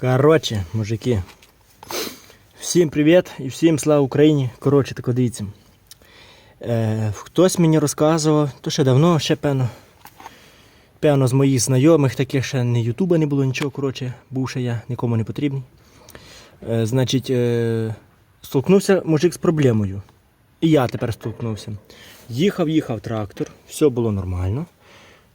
Коротше, мужики. Всім привіт і всім слава Україні. Коротше, так дивіться. Е, хтось мені розказував, то ще давно, ще певно. Певно, з моїх знайомих, таких ще не Ютуба не було нічого, коротше, був ще я, нікому не потрібний. Е, значить, е, столкнувся мужик з проблемою. І я тепер столкнувся. Їхав, їхав трактор, все було нормально.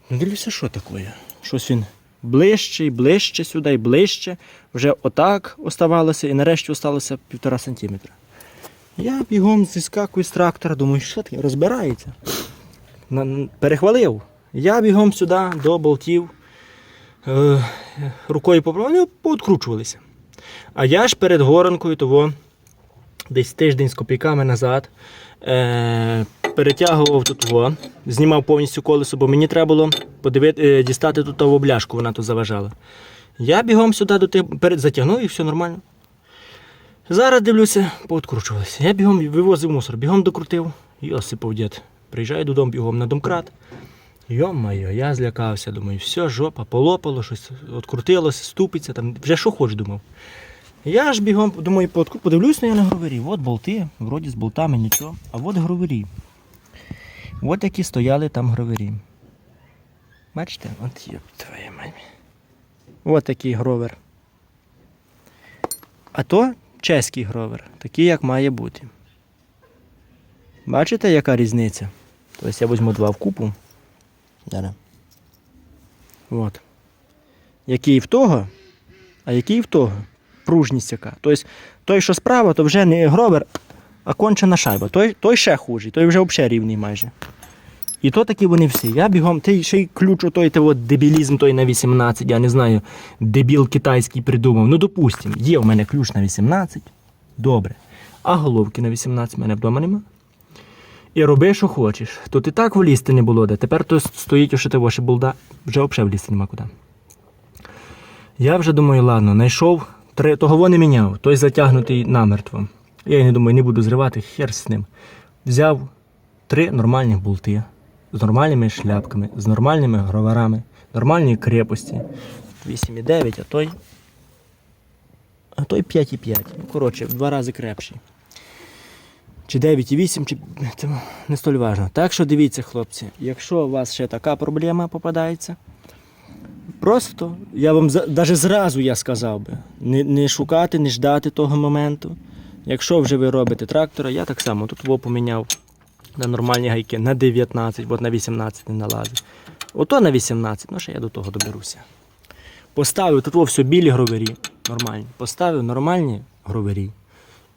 Ну, дивлюся, що таке? Щось він ближче і ближче сюди, і ближче. Вже отак оставалося, і нарешті осталося півтора сантиметра. Я бігом зіскакую з трактора, думаю, що таке, розбирається. Перехвалив. Я бігом сюди до болтів. Е, рукою поправив, вони пооткручувалися. А я ж перед горанкою того, десь тиждень з копійками назад, е, перетягував тут во, знімав повністю колесо, бо мені треба було подивити, е, дістати тут того бляшку, вона тут заважала. Я бігом сюди до тих, перед затягнув і все нормально. Зараз дивлюся, пооткручувалися. Я бігом вивозив мусор, бігом докрутив і осипав дід. Приїжджаю додому бігом на домкрат. Йо-моє, я злякався, думаю, все, жопа, полопало, щось открутилося, ступиться, там, вже що хоч думав. Я ж бігом, думаю, поотку- подивлюсь на я на гровері. От болти, вроді з болтами нічого. А от гровері. От які стояли там гровері. Бачите? От є твоя мамі. От такий гровер. А то чеський гровер, такий, як має бути. Бачите, яка різниця? Тобто я візьму два в купу. Зараз. От. Який в того, а який в того. Пружність яка. Тобто той, що справа, то вже не гровер, а кончена шайба. Той, той ще хужий, той вже взагалі рівний майже. І то такі вони всі. Я бігом, ти ще й ключ у той, той от дебілізм той на 18, я не знаю, дебіл китайський придумав. Ну, допустим, є в мене ключ на 18, добре. А головки на 18 в мене вдома нема. І роби, що хочеш. Тут і так влізти не було де. Тепер то стоїть того ще болда, вже взагалі влізти нема куди. Я вже думаю, ладно, знайшов, три, того не міняв, той затягнутий намертво. Я не думаю, не буду зривати, хер з ним. Взяв три нормальних болти з нормальними шляпками, з нормальними гроварами, нормальної крепості. 8,9, а той. А той 5,5. Ну, коротше, в два рази крепший. Чи 9,8, чи це не столь важно. Так що дивіться, хлопці, якщо у вас ще така проблема попадається, просто я вам навіть зразу я сказав би, не, не шукати, не ждати того моменту. Якщо вже ви робите трактора, я так само тут во поміняв на нормальні гайки на 19, бо на 18 не налазить. Ото на 18, ну ще я до того доберуся. Поставив тут все білі гровері, нормальні. Поставив нормальні гровері.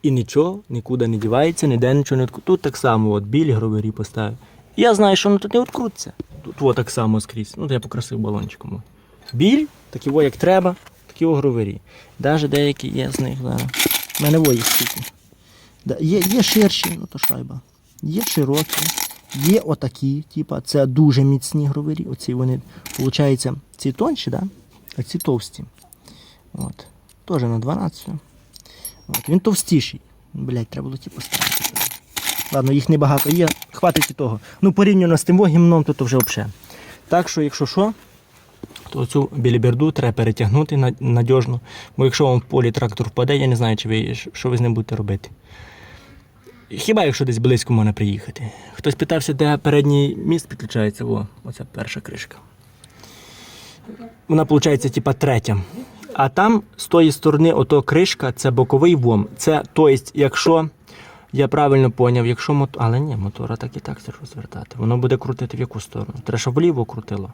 І нічого нікуди не дівається, ніде нічого не відкрутиться. Тут так само от, білі гровері поставив. Я знаю, що воно тут не відкрутиться. Тут во так само скрізь. Ну, то я покрасив балончиком. Біль, такі во як треба, такі во гровері. Навіть деякі є з них зараз. У мене во їх скільки. Да, є, є ширші, ну то шайба. Є широкі, є отакі, типа, це дуже міцні гровері. Оці вони, виходить, ці тонші, да? а ці товсті. От. Теж на 12. От. Він товстіший. Блять, треба було ті поставити. Ладно, їх небагато є, хватить і того. Ну, порівняно з тим во гімном, то, то вже взагалі. Так що, якщо що, то цю біліберду треба перетягнути на- надіжно. Бо якщо вам в полі трактор впаде, я не знаю, чи ви, що ви з ним будете робити. Хіба якщо десь близько можна приїхати? Хтось питався, де передній міст підключається. О, оця перша кришка. Вона, виходить, типа третя. А там з тої сторони, ото кришка, це боковий вом. Це, тобто, якщо я правильно поняв, якщо мотор. Але ні, мотора так і так ж розвертати. Воно буде крутити в яку сторону? Треба, щоб вліво крутило.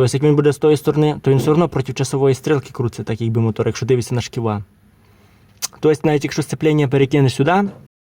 Тобто, як він буде з тої сторони, то він все одно проти часової стрілки крутиться, так якби мотор, якщо дивиться на шківа. Тобто, навіть якщо сцеплення перекинеш сюди,